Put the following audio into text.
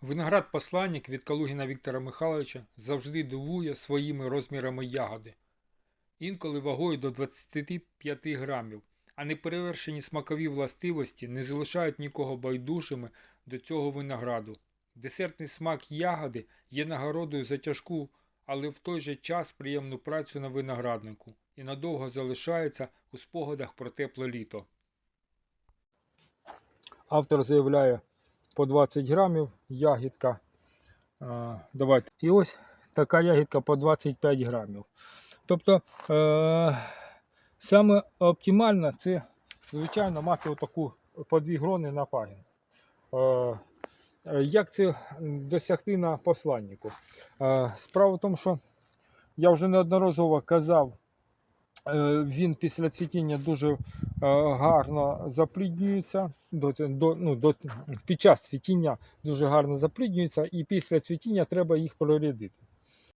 Виноград посланник від Калугіна Віктора Михайловича завжди дивує своїми розмірами ягоди, інколи вагою до 25 грамів, а неперевершені смакові властивості не залишають нікого байдужими до цього винограду. Десертний смак ягоди є нагородою за тяжку, але в той же час приємну працю на винограднику і надовго залишається у спогадах про тепле літо. Автор заявляє по 20 грамів ягідка. Давайте. І ось така ягідка по 25 грамів. Тобто е- саме оптимально це, звичайно, мати отаку по дві грони на пагін. Е- як це досягти на посланнику? Е, справа в тому, що я вже неодноразово казав, він після цвітіння дуже е, гарно запліднюється. До, до, ну, до, під час цвітіння дуже гарно запліднюється, і після цвітіння треба їх прорядити.